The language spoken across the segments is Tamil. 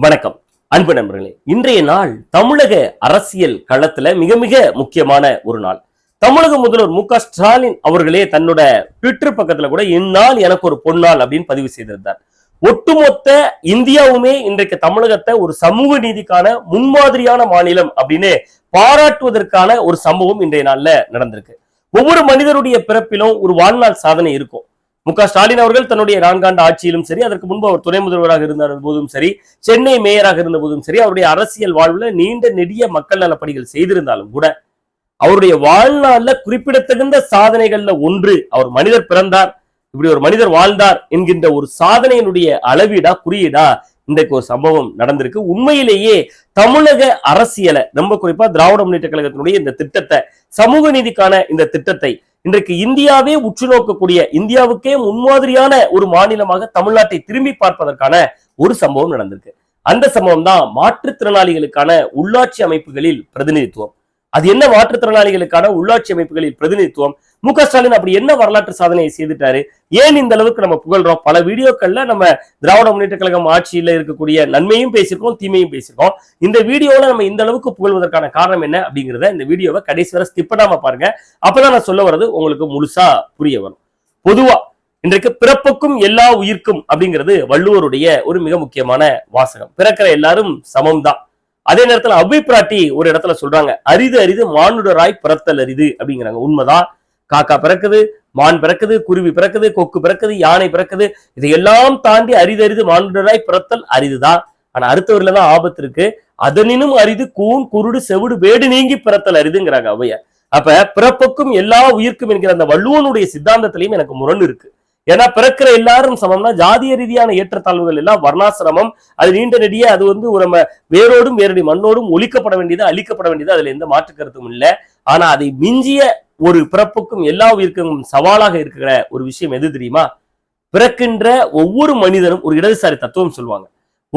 வணக்கம். அன்பு நண்பர்களே இன்றைய நாள் தமிழக அரசியல் களத்துல மிக மிக முக்கியமான ஒரு நாள். தமிழக முதல்வர் மு க ஸ்டாலின் அவர்களே தன்னோட ட்விட்டர் பக்கத்துல கூட இந்நாள் எனக்கு ஒரு பொன்னாள் அப்படின்னு பதிவு செய்திருந்தார். ஒட்டுமொத்த இந்தியாவுமே இன்றைக்கு தமிழகத்தை ஒரு சமூக நீதிக்கான முன்மாதிரியான மாநிலம் அப்படின்னு பாராட்டுவதற்கான ஒரு சம்பவம் இன்றைய நாள்ல நடந்திருக்கு. ஒவ்வொரு மனிதருடைய பிறப்பிலும் ஒரு வாழ்நாள் சாதனை இருக்கும். மு க ஸ்டாலின் அவர்கள் தன்னுடைய நான்காண்டு ஆட்சியிலும் சரி அதற்கு முன்பு அவர் துணை முதல்வராக இருந்த போதும் சரி சென்னை மேயராக இருந்த போதும் சரி அவருடைய அரசியல் வாழ்வுல நீண்ட நெடிய மக்கள் நலப்பணிகள் செய்திருந்தாலும் கூட அவருடைய வாழ்நாள்ல குறிப்பிடத்தகுந்த சாதனைகள்ல ஒன்று அவர் மனிதர் பிறந்தார் இப்படி ஒரு மனிதர் வாழ்ந்தார் என்கின்ற ஒரு சாதனையினுடைய அளவீடா குறியீடா இன்றைக்கு ஒரு சம்பவம் நடந்திருக்கு. உண்மையிலேயே தமிழக அரசியலை ரொம்ப குறிப்பா திராவிட முன்னேற்ற கழகத்தினுடைய இந்த திட்டத்தை சமூக நீதிக்கான இந்த திட்டத்தை இன்றைக்கு இந்தியாவே உற்று நோக்கக்கூடிய இந்தியாவுக்கே முன்மாதிரியான ஒரு மாநிலமாக தமிழ்நாட்டை திரும்பி பார்ப்பதற்கான ஒரு சம்பவம் நடந்திருக்கு. அந்த சம்பவம் தான் மாற்றுத்திறனாளிகளுக்கான உள்ளாட்சி அமைப்புகளில் பிரதிநிதித்துவம். அது என்ன மாற்றுத்திறனாளிகளுக்கான உள்ளாட்சி அமைப்புகளில் பிரதிநிதித்துவம்? மு க ஸ்டாலின் அப்படி என்ன வரலாற்று சாதனையை செய்துட்டாரு? ஏன் இந்த அளவுக்கு நம்ம புகழ்றோம்? பல வீடியோக்கள்ல நம்ம திராவிட முன்னேற்ற கழகம் ஆட்சியில இருக்கக்கூடிய நன்மையும் பேசியிருக்கோம் தீமையும் பேசியிருக்கோம். இந்த வீடியோல நம்ம இந்த அளவுக்கு புகழ்வதற்கான காரணம் என்ன அப்படிங்கிறத இந்த வீடியோவை கடைசி வரை ஸ்கிப் பண்ணாம பாருங்க. அப்பதான் நான் சொல்ல வர்றது உங்களுக்கு முழுசா புரிய வரும். பொதுவா இன்றைக்கு பிறப்புக்கும் எல்லா உயிர்க்கும் அப்படிங்கிறது வள்ளுவருடைய ஒரு மிக முக்கியமான வாசகம். பிறக்கிற எல்லாரும் சமம் தான் அதே நேரத்துல அபிப்பிராட்டி ஒரு இடத்துல சொல்றாங்க அரிது அரிது மானுடராய் பிறத்தல் அரிது அப்படிங்கிறாங்க. உண்மைதான் காக்கா பிறக்குது மான் பிறக்குது குருவி பிறக்குது கொக்கு பிறக்குது யானை பிறக்குது இதையெல்லாம் தாண்டி அரிது அரிது மானுடராய் பிறத்தல் அரிதுதான் ஆனா அடுத்தவரில தான் ஆபத்து இருக்கு. அதனினும் அரிது கூன் குருடு செவிடு வேடு நீங்கி பிறத்தல் அரிதுங்கிறாங்க அவைய. அப்ப பிறப்புக்கும் எல்லா உயிர்க்கும் என்கிற அந்த வள்ளுவனுடைய சித்தாந்தத்திலையும் எனக்கு முரண் இருக்கு. ஏன்னா பிறக்கிற எல்லாரும் சமம்னா ஜாதிய ரீதியான ஏற்றத்தாழ்வுகள் எல்லாம் வர்ணாசிரமம். அது நீண்ட நெடிய அது வந்து ஒரு நம்ம வேரோடும் வேரடி மண்ணோடும் ஒழிக்கப்பட வேண்டியது அழிக்கப்பட வேண்டியது அதுல எந்த மாற்று கருத்தும் இல்லை. ஆனா அதை மிஞ்சிய ஒரு பிறப்புக்கும் எல்லா உயிர்க்கும் சவாலாக இருக்கிற ஒரு விஷயம் எது தெரியுமா? பிறக்கின்ற ஒவ்வொரு மனிதனும் ஒரு இடதுசாரி தத்துவம் சொல்லுவாங்க.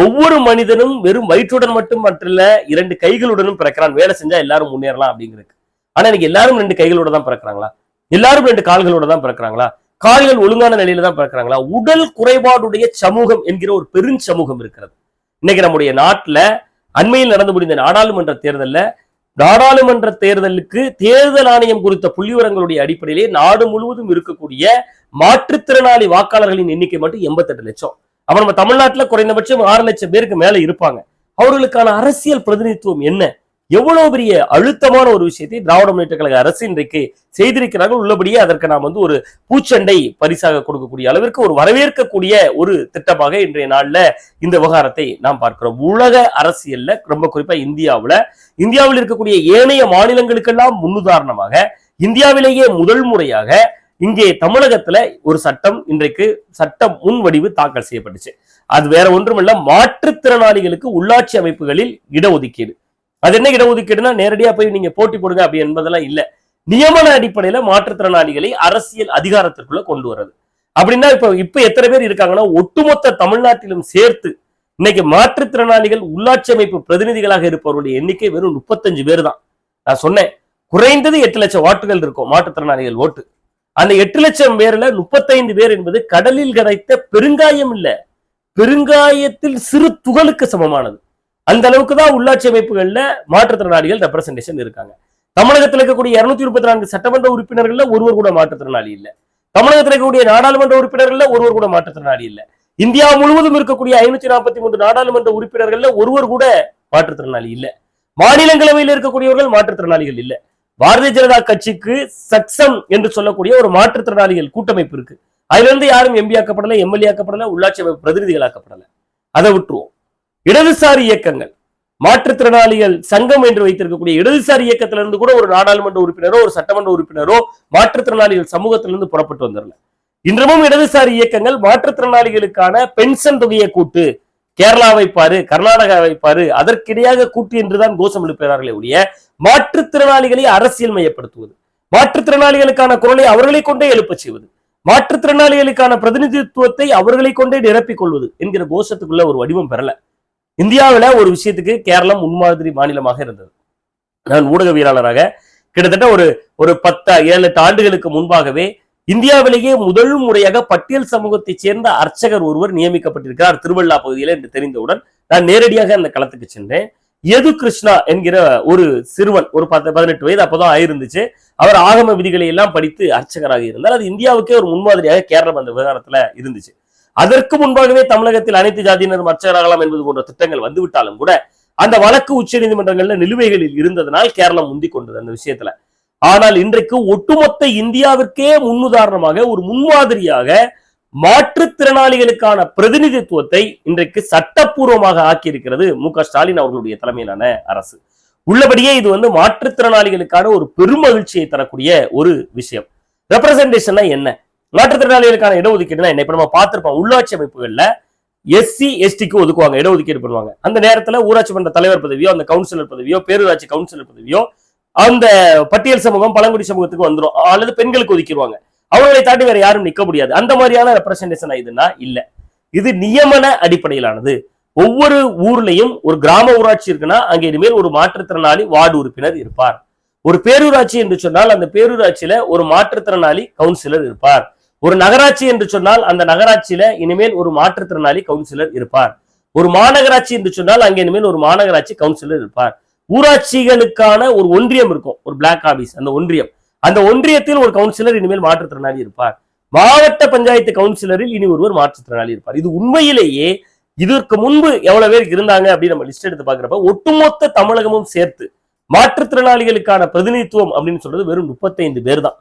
ஒவ்வொரு மனிதனும் வெறும் வயிற்றுடன் மட்டும் மற்றல்ல இரண்டு கைகளுடனும் பிறக்கிறான். வேலை செஞ்சா எல்லாரும் முன்னேறலாம் அப்படிங்கிறது ஆனா இன்னைக்கு எல்லாரும் ரெண்டு கைகளோட தான் பிறக்கிறாங்களா? எல்லாரும் ரெண்டு கால்களோட தான் பிறக்கிறாங்களா? கால்கள் ஒழுங்கான நிலையில தான் பிறக்கிறாங்களா? உடல் குறைபாடுடைய சமூகம் என்கிற ஒரு பெருஞ்சமூகம் இருக்கிறது. இன்னைக்கு நம்முடைய நாட்டில் அண்மையில் நடந்து முடிந்த நாடாளுமன்ற தேர்தல்ல நாடாளுமன்ற தேர்தலுக்கு தேர்தல் ஆணையம் குறித்த புள்ளிவரங்களுடைய அடிப்படையிலே நாடு முழுவதும் இருக்கக்கூடிய மாற்றுத்திறனாளி வாக்காளர்களின் எண்ணிக்கை மட்டும் எண்பத்தெட்டு லட்சம். அப்ப நம்ம தமிழ்நாட்டில் குறைந்தபட்சம் ஆறு லட்சம் பேருக்கு மேல இருப்பாங்க. அவர்களுக்கான அரசியல் பிரதிநிதித்துவம் என்ன? எவ்வளவு பெரிய அழுத்தமான ஒரு விஷயத்தை திராவிட முன்னேற்ற கழக அரசு இன்றைக்கு செய்திருக்கிறார்கள். உள்ளபடியே அதற்கு நாம் வந்து ஒரு பூச்சண்டை பரிசாக கொடுக்கக்கூடிய அளவிற்கு ஒரு வரவேற்கக்கூடிய ஒரு திட்டமாக இன்றைய நாள்ல இந்த விவகாரத்தை நாம் பார்க்கிறோம். உலக அரசியல்ல ரொம்ப குறிப்பா இந்தியாவில் இந்தியாவில் இருக்கக்கூடிய ஏனைய மாநிலங்களுக்கெல்லாம் முன்னுதாரணமாக இந்தியாவிலேயே முதல் முறையாக இங்கே தமிழகத்துல ஒரு சட்டம் இன்றைக்கு சட்டம் முன்வடிவு தாக்கல் செய்யப்பட்டுச்சு. அது வேற ஒன்றுமல்ல மாற்றுத்திறனாளிகளுக்கு உள்ளாட்சி அமைப்புகளில் இடஒதுக்கீடு. அது என்ன இடஒதுக்கீடுனா நேரடியா போய் நீங்க போட்டி போடுங்க அப்படி என்பதெல்லாம் இல்ல. நியமன அடிப்படையில மாற்றுத்திறனாளிகளை அரசியல் அதிகாரத்திற்குள்ள கொண்டு வர்றது. அப்படின்னா இப்ப இப்ப எத்தனை பேர் இருக்காங்கன்னா ஒட்டுமொத்த தமிழ்நாட்டிலும் சேர்த்து இன்னைக்கு மாற்றுத்திறனாளிகள் உள்ளாட்சி அமைப்பு பிரதிநிதிகளாக இருப்பவருடைய எண்ணிக்கை வெறும் முப்பத்தஞ்சு பேர் தான் நான் சொன்னேன் குறைந்தது எட்டு லட்சம் வாட்டுகள் இருக்கும் மாற்றுத்திறனாளிகள் ஓட்டு. அந்த எட்டு லட்சம் பேர்ல முப்பத்தைந்து பேர் என்பது கடலில் கிடைத்த பெருங்காயம் இல்ல. பெருங்காயத்தில் சிறு துகளுக்கு சமமானது. அந்த அளவுக்கு தான் உள்ளாட்சி அமைப்புகளில் மாற்றுத்திறனாளிகள் ரெப்ரசன்டேஷன் இருக்காங்க. தமிழகத்தில் இருக்கக்கூடிய இருநூத்தி முப்பத்தி நான்கு சட்டமன்ற உறுப்பினர்கள் ஒருவர் கூட மாற்றுத்திறனாளி இல்லை. தமிழகத்தில் இருக்கக்கூடிய நாடாளுமன்ற உறுப்பினர்கள் ஒருவர் கூட மாற்றுத்திறனாளி இல்லை. இந்தியா முழுவதும் இருக்கக்கூடிய ஐநூத்தி நாற்பத்தி மூன்று நாடாளுமன்ற உறுப்பினர்கள் ஒருவர் கூட மாற்றுத்திறனாளி இல்ல. மாநிலங்களவையில் இருக்கக்கூடியவர்கள் மாற்றுத்திறனாளிகள் இல்ல. பாரதிய ஜனதா கட்சிக்கு சக்சம் என்று சொல்லக்கூடிய ஒரு மாற்றுத்திறனாளிகள் கூட்டமைப்பு இருக்கு. அதுல இருந்து யாரும் எம்பி ஆக்கப்படல எம்எல்ஏ ஆக்கப்படல உள்ளாட்சி அமைப்பு பிரதிநிதிகள் ஆக்கப்படல அதை விட்டுருவோம். இடதுசாரி இயக்கங்கள் மாற்றுத்திறனாளிகள் சங்கம் என்று வைத்திருக்கக்கூடிய இடதுசாரி இயக்கத்திலிருந்து கூட ஒரு நாடாளுமன்ற உறுப்பினரோ ஒரு சட்டமன்ற உறுப்பினரோ மாற்றுத்திறனாளிகள் சமூகத்திலிருந்து புறப்பட்டு வந்துடல இன்றமும் இடதுசாரி இயக்கங்கள் மாற்றுத்திறனாளிகளுக்கான பென்ஷன் தொகையை கூட்டு கேரளாவை பாரு கர்நாடகாவை பாரு அதற்கிடையாக கூட்டு என்றுதான் கோஷம் எழுப்புகிறார்களே ஒழிய மாற்றுத்திறனாளிகளை அரசியல் மையப்படுத்துவது மாற்றுத்திறனாளிகளுக்கான குரலை அவர்களை கொண்டே எழுப்பச் செய்வது மாற்றுத்திறனாளிகளுக்கான பிரதிநிதித்துவத்தை அவர்களை கொண்டே நிரப்பிக் கொள்வது என்கிற கோஷத்துக்குள்ள ஒரு வடிவம் பெறல. இந்தியாவில் ஒரு விஷயத்துக்கு கேரளம் முன்மாதிரி மாநிலமாக இருந்தது. நான் ஊடகவியலாளராக கிட்டத்தட்ட ஒரு ஒரு பத்து ஏழு எட்டு ஆண்டுகளுக்கு முன்பாகவே இந்தியாவிலேயே முதல் முறையாக பட்டியல் சமூகத்தைச் சேர்ந்த அர்ச்சகர் ஒருவர் நியமிக்கப்பட்டிருக்கிறார் திருவள்ளா பகுதியில் என்று தெரிந்தவுடன் நான் நேரடியாக அந்த களத்துக்கு சென்றேன். யது கிருஷ்ணா என்கிற ஒரு சிறுவன் ஒரு பத்து பதினெட்டு வயது அப்போதான் ஆயிருந்துச்சு. அவர் ஆகம விதிகளை எல்லாம் படித்து அர்ச்சகராக இருந்தார். அது இந்தியாவுக்கே ஒரு முன்மாதிரியாக கேரளம் அந்த விவகாரத்துல இருந்துச்சு. அதற்கு முன்பாகவே தமிழகத்தில் அனைத்து ஜாதியினரும் அர்ச்சகராகலாம் என்பது போன்ற திட்டங்கள் வந்துவிட்டாலும் கூட அந்த வழக்கு உச்ச நீதிமன்றங்கள்ல நிலுவைகளில் இருந்ததனால் கேரளம் முந்திக் கொண்டது அந்த விஷயத்துல. ஆனால் இன்றைக்கு ஒட்டுமொத்த இந்தியாவிற்கே முன்னுதாரணமாக ஒரு முன்மாதிரியாக மாற்றுத்திறனாளிகளுக்கான பிரதிநிதித்துவத்தை இன்றைக்கு சட்டப்பூர்வமாக ஆக்கியிருக்கிறது மு க ஸ்டாலின் அவர்களுடைய தலைமையிலான அரசு. உள்ளபடியே இது வந்து மாற்றுத்திறனாளிகளுக்கான ஒரு பெருமகிழ்ச்சியை தரக்கூடிய ஒரு விஷயம். ரெப்ரசன்டேஷன்னா என்ன? மாற்றுத்திறனாளிகளுக்கான இடஒதுக்கீடுனா என்ன? இப்ப நம்ம பார்த்திருப்போம் உள்ளாட்சி அமைப்புகள்ல எஸ்சி எஸ்டிக்கு ஒதுக்குவாங்க இடஒதுக்கீடு பண்ணுவாங்க. அந்த நேரத்துல ஊராட்சி மன்ற தலைவர் பதவியோ அந்த கவுன்சிலர் பதவியோ பேரூராட்சி கவுன்சிலர் பதவியோ அந்த பட்டியல் சமூகம் பழங்குடி சமூகத்துக்கு வந்துரும். அல்லது பெண்களுக்கு ஒதுக்கிடுவாங்க. அவர்களை தாண்டி வேற யாரும் நிக்க முடியாது. அந்த மாதிரியான ரெப்ரசன்டேஷன் இதுன்னா இல்ல. இது நியமன அடிப்படையிலானது. ஒவ்வொரு ஊர்லயும் ஒரு கிராம ஊராட்சி இருக்குன்னா அங்கே இனிமேல் ஒரு மாற்றுத்திறனாளி வார்டு உறுப்பினர் இருப்பார். ஒரு பேரூராட்சி என்று சொன்னால் அந்த பேரூராட்சியில ஒரு மாற்றுத்திறனாளி கவுன்சிலர் இருப்பார். ஒரு நகராட்சி என்று சொன்னால் அந்த நகராட்சியில இனிமேல் ஒரு மாற்றுத்திறனாளி கவுன்சிலர் இருப்பார். ஒரு மாநகராட்சி என்று சொன்னால் அங்கே இனிமேல் ஒரு மாநகராட்சி கவுன்சிலர் இருப்பார். ஊராட்சிகளுக்கான ஒரு ஒன்றியம் இருக்கும் ஒரு பிளாக் ஆபீஸ் அந்த ஒன்றியம். அந்த ஒன்றியத்தில் ஒரு கவுன்சிலர் இனிமேல் மாற்றுத்திறனாளி இருப்பார். மாவட்ட பஞ்சாயத்து கவுன்சிலரில் இனி ஒருவர் மாற்றுத்திறனாளி இருப்பார். இது உண்மையிலேயே இதற்கு முன்பு எவ்வளவு பேர் இருந்தாங்க அப்படின்னு நம்ம லிஸ்ட் எடுத்து பாக்குறப்ப ஒட்டுமொத்த தமிழகமும் சேர்த்து மாற்றுத்திறனாளிகளுக்கான பிரதிநிதித்துவம் அப்படின்னு சொல்றது வெறும் முப்பத்தைந்து பேர் தான்.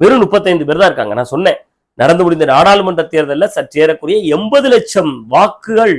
வெறும் முப்பத்தைந்து பேர் தான் இருக்காங்க. நான் சொன்னேன். நடந்து முடிந்த நாடாளுமன்ற தேர்தலில் சற்றேறக்குரிய எண்பது லட்சம் வாக்குகள்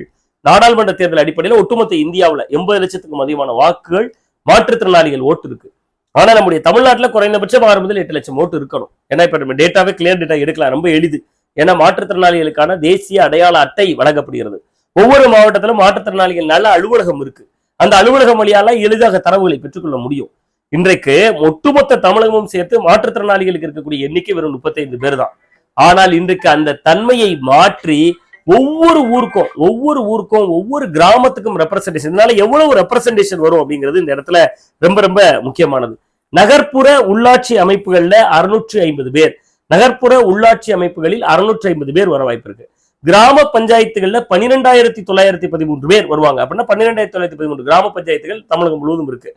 நாடாளுமன்ற தேர்தல் அடிப்படையில் ஒட்டுமொத்த இந்தியாவில் எண்பது லட்சத்துக்கும் அதிகமான வாக்குகள் மாற்றுத்திறனாளிகள் ஓட்டு இருக்கு. ஆனா நம்முடைய தமிழ்நாட்டில் குறைந்தபட்சம் ஆறு முதல் எட்டு லட்சம் ஓட்டு இருக்கணும். ஏன்னா இப்ப நம்ம டேட்டாவே கிளியர் டேட்டா எடுக்கலாம். ரொம்ப எளிது. ஏன்னா மாற்றுத்திறனாளிகளுக்கான தேசிய அடையாள அட்டை வழங்கப்படுகிறது. ஒவ்வொரு மாவட்டத்திலும் மாற்றுத்திறனாளிகள் நல்ல அலுவலகம் இருக்கு. அந்த அலுவலகம் வழியால எளிதாக தரவுகளை பெற்றுக்கொள்ள முடியும். இன்றைக்கு ஒட்டுமொத்த தமிழகமும் சேர்த்து மாற்றுத்திறனாளிகளுக்கு இருக்கக்கூடிய எண்ணிக்கை வெறும் முப்பத்தைந்து பேர் தான். ஆனால் இன்றைக்கு அந்த தன்மையை மாற்றி ஒவ்வொரு ஊருக்கும் ஒவ்வொரு ஊருக்கும் ஒவ்வொரு கிராமத்துக்கும் ரெப்ரசன்டேஷன் இதனால எவ்வளவு ரெப்ரசன்டேஷன் வரும் அப்படிங்கிறது இந்த இடத்துல ரொம்ப ரொம்ப முக்கியமானது. நகர்ப்புற உள்ளாட்சி அமைப்புகள்ல அறுநூற்றி ஐம்பது பேர். நகர்ப்புற உள்ளாட்சி அமைப்புகளில் அறுநூற்றி ஐம்பது பேர் வர வாய்ப்பு இருக்கு. கிராம பஞ்சாயத்துகள்ல பன்னிரெண்டாயிரத்தி தொள்ளாயிரத்தி பதிமூன்று பேர் வருவாங்க. அப்படின்னா பன்னிரெண்டாயிரத்தி தொள்ளாயிரத்தி பதிமூன்று கிராம பஞ்சாயத்துகள் தமிழகம் முழுவதும் இருக்கு.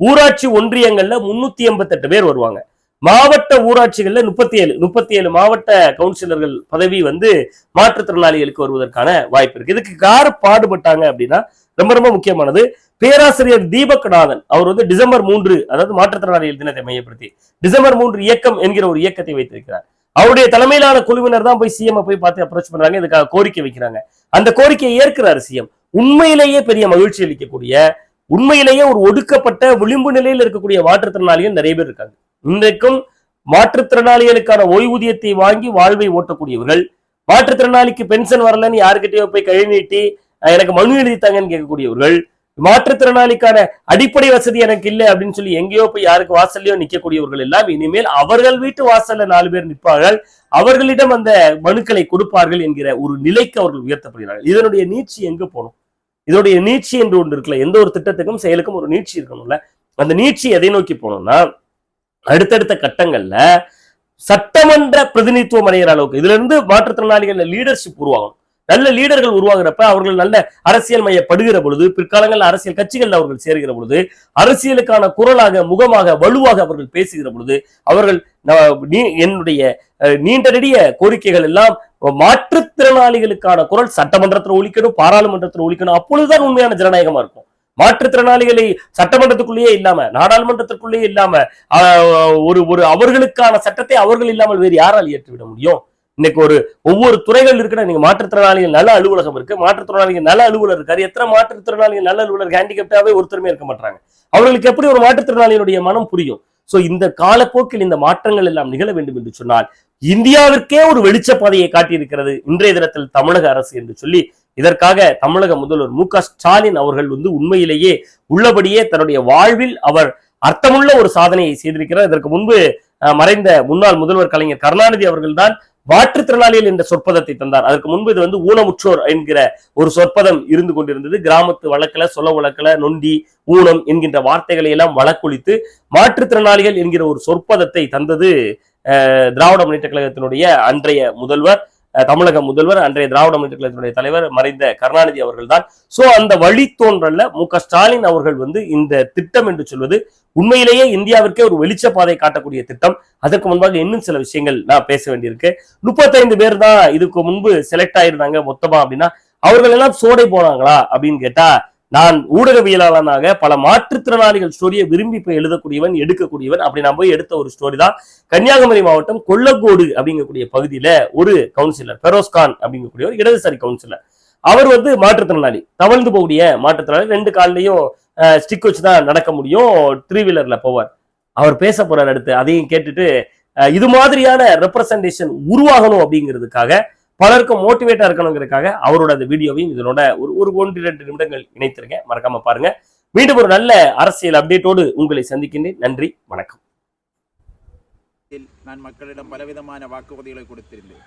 ஊராட்சி ஒன்றியங்கள்ல முன்னூத்தி எண்பத்தெட்டு பேர் வருவாங்க. மாவட்ட ஊராட்சிகள்ல முப்பத்தி ஏழு முப்பத்தி ஏழு மாவட்ட கவுன்சிலர்கள் பதவி வந்து மாற்றுத்திறனாளிகளுக்கு வருவதற்கான வாய்ப்பு இருக்கு. இதுக்கு யார் பாடுபட்டாங்க அப்படின்னா ரொம்ப ரொம்ப முக்கியமானது பேராசிரியர் தீபக்நாதன் அவர் வந்து டிசம்பர் மூன்று அதாவது மாற்றுத்திறனாளிகள் தினத்தை மையப்படுத்தி டிசம்பர் மூன்று இயக்கம் என்கிற ஒரு இயக்கத்தை வைத்திருக்கிறார். அவருடைய தலைமையிலான குழுவினர் தான் போய் சிஎம் போய் பார்த்து அப்ரோச் பண்றாங்க. இதுக்காக கோரிக்கை வைக்கிறாங்க. அந்த கோரிக்கையை ஏற்கிறார் சிஎம் உண்மையிலேயே பெரிய மகிழ்ச்சி அளிக்கக்கூடிய உண்மையிலேயே ஒரு ஒடுக்கப்பட்ட விளிம்பு நிலையில் இருக்கக்கூடிய மாற்றுத்திறனாளிகள் நிறைய பேர் இருக்காங்க. இன்றைக்கும் மாற்றுத்திறனாளிகளுக்கான ஓய்வூதியத்தை வாங்கி வாழ்வை ஓட்டக்கூடியவர்கள் மாற்றுத்திறனாளிக்கு பென்ஷன் வரலன்னு யாருக்கிட்டயோ போய் கை நீட்டி எனக்கு மனு எழுதித்தாங்கன்னு கேட்கக்கூடியவர்கள் மாற்றுத்திறனாளிக்கான அடிப்படை வசதி எனக்கு இல்லை அப்படின்னு சொல்லி எங்கேயோ போய் யாருக்கு வாசல்லையோ நிற்கக்கூடியவர்கள் எல்லாம் இனிமேல் அவர்கள் வீட்டு வாசல்ல நாலு பேர் நிற்பார்கள் அவர்களிடம் அந்த மனுக்களை கொடுப்பார்கள் என்கிற ஒரு நிலைக்கு அவர்கள் உயர்த்தப்படுகிறார்கள். இதனுடைய நீட்சி எங்க போகணும்? இதனுடைய நீட்சி என்று ஒன்று இருக்குல்ல எந்த ஒரு திட்டத்துக்கும் செயலுக்கும் ஒரு நீட்சி இருக்கணும்ல. அந்த நீட்சி எதை நோக்கி போகணும்னா அடுத்தடுத்த கட்டங்கள்ல சட்டமன்ற பிரதிநிதித்துவம் அடைகிற அளவுக்கு. இதுல இருந்து மாற்றுத்திறனாளிகள் லீடர்ஷிப் உருவாகும் நல்ல லீடர்கள் உருவாகிறப்ப அவர்கள் நல்ல அரசியல் மையப்படுகிற பொழுது பிற்காலங்களில் அரசியல் கட்சிகள் அவர்கள் சேர்கிற பொழுது அரசியலுக்கான குரலாக முகமாக வலுவாக அவர்கள் பேசுகிற பொழுது அவர்கள் என்னுடைய நீண்ட நெடிய கோரிக்கைகள் எல்லாம் மாற்றுத்திறனாளிகளுக்கான குரல் சட்டமன்றத்தில் ஒழிக்கணும் பாராளுமன்றத்தில் ஒழிக்கணும் அப்பொழுதுதான் உண்மையான ஜனநாயகமா இருக்கும். மாற்றுத்திறனாளிகளை சட்டமன்றத்துக்குள்ளேயே இல்லாம நாடாளுமன்றத்திற்குள்ளேயே இல்லாம ஒரு ஒரு அவர்களுக்கான சட்டத்தை அவர்கள் இல்லாமல் வேறு யாரால் இயற்றிவிட முடியும்? இன்னைக்கு ஒரு ஒவ்வொரு துறைகள் இருக்கிற நீங்க மாற்றுத்திறனாளிகள் நல்ல அலுவலகம் இருக்கு. மாற்றுத்திறனாளிகள் நல்ல அலுவலர் இருக்காரு. எத்தனை மாற்றுத்திறனாளிகள் நல்ல அலுவலர் ஹேண்டிகேப்டாவே ஒருத்தருமே இருக்க மாட்டாங்க அவர்களுக்கு எப்படி ஒரு மாற்றுத்திறனாளியினுடைய மனம் புரியும்? சோ இந்த காலப்போக்கில் இந்த மாற்றங்கள் எல்லாம் நிகழ வேண்டும் என்று சொன்னால் இந்தியாவிற்கே ஒரு வெளிச்சப்பாதையை காட்டியிருக்கிறது இன்றைய தினத்தில் தமிழக அரசு என்று சொல்லி இதற்காக தமிழக முதல்வர் மு க ஸ்டாலின் அவர்கள் வந்து உண்மையிலேயே உள்ளபடியே தன்னுடைய வாழ்வில் அவர் அர்த்தமுள்ள ஒரு சாதனையை செய்திருக்கிறார். இதற்கு முன்பு அஹ், மறைந்த முன்னாள் முதல்வர் கலைஞர் கருணாநிதி அவர்கள்தான் மாற்றுத்திறனாளிகள் என்ற சொற்பதத்தை தந்தார். அதற்கு முன்பு இது வந்து ஊனமுற்றோர் என்கிற ஒரு சொற்பதம் இருந்து கொண்டிருந்தது. கிராமத்து வழக்குல சொல்ல வழக்குல நொண்டி ஊனம் என்கின்ற வார்த்தைகளை எல்லாம் வழக்கொழித்து மாற்றுத்திறனாளிகள் என்கிற ஒரு சொற்பதத்தை தந்தது திராவிட முன்னேற்ற கழகத்தினுடைய அன்றைய முதல்வர். தமிழக முதல்வர் அன்றைய திராவிட முன்னேற்ற கழகத்தினுடைய தலைவர் மறைந்த கருணாநிதி அவர்கள் தான் சோ அந்த வழித்தோன்றல்ல மு க ஸ்டாலின் அவர்கள் வந்து இந்த திட்டம் என்று சொல்வது உண்மையிலேயே இந்தியாவிற்கே ஒரு வெளிச்ச பாதை காட்டக்கூடிய திட்டம். அதற்கு முன்பாக இன்னும் சில விஷயங்கள் நான் பேச வேண்டியிருக்கு. முப்பத்தைந்து பேர் தான் இதுக்கு முன்பு செலக்ட் ஆயிருந்தாங்க மொத்தமா அப்படின்னா அவர்கள் எல்லாம் சோடை போனாங்களா அப்படின்னு கேட்டா நான் ஊடகவியலாளனாக பல மாற்றுத்திறனாளிகள் ஸ்டோரியை விரும்பி போய் எழுதக்கூடியவன் எடுக்கக்கூடியவன் அப்படி நான் போய் எடுத்த ஒரு ஸ்டோரி தான் கன்னியாகுமரி மாவட்டம் கொல்லக்கோடு அப்படிங்கக்கூடிய பகுதியில ஒரு கவுன்சிலர் பெரோஸ்கான் அப்படிங்கக்கூடிய ஒரு இடதுசாரி கவுன்சிலர் அவர் வந்து மாற்றுத்திறனாளி. தவழ்ந்து போகக்கூடிய மாற்றுத்திறனாளி. ரெண்டு கால்லையும் ஸ்டிக் வச்சு தான் நடக்க முடியும். த்ரீ வீலர்ல போவார். அவர் பேச போறார் அடுத்து. அதையும் கேட்டுட்டு இது மாதிரியான ரெப்ரசன்டேஷன் உருவாகணும் அப்படிங்கிறதுக்காக பலருக்கும் மோட்டிவேட்டா இருக்கணுங்கிறதுக்காக அவரோட அந்த வீடியோவையும் இதனோட ஒரு ஒரு ஒன்று ரெண்டு நிமிடங்கள் இணைத்திருக்கேன் மறக்காம பாருங்க. மீண்டும் ஒரு நல்ல அரசியல் அப்டேட்டோடு உங்களை சந்திக்கின்றேன். நன்றி வணக்கம். இதில் நான் மக்களிடம் பலவிதமான வாக்குறுதிகளை கொடுத்திருந்தேன்.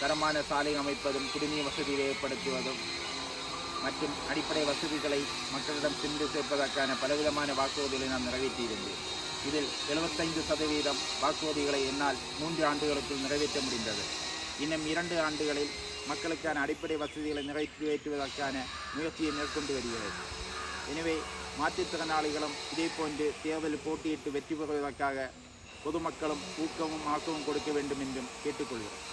தரமான சாலை அமைப்பதும் குடிநீர் வசதியை ஏற்படுத்துவதும் மற்றும் அடிப்படை வசதிகளை மக்களிடம் சென்று சேர்ப்பதற்கான பலவிதமான வாக்குறுதிகளை நான் நிறைவேற்றியிருந்தேன். இதில் 75% சதவீதம் வாக்குறுதிகளை என்னால் மூன்று ஆண்டுகளுக்குள் நிறைவேற்ற முடிந்தது. இன்னும் இரண்டு ஆண்டுகளில் மக்களுக்கான அடிப்படை வசதிகளை நிறைவேற்றுவதற்கான முயற்சியை மேற்கொண்டு வருகிறது. எனவே மாற்றுத்திறனாளிகளும் இதேபோன்று தேர்தலில் போட்டியிட்டு வெற்றி பெறுவதற்காக பொதுமக்களும் ஊக்கமும் ஆக்கமும் கொடுக்க வேண்டும் என்றும் கேட்டுக்கொள்கிறேன்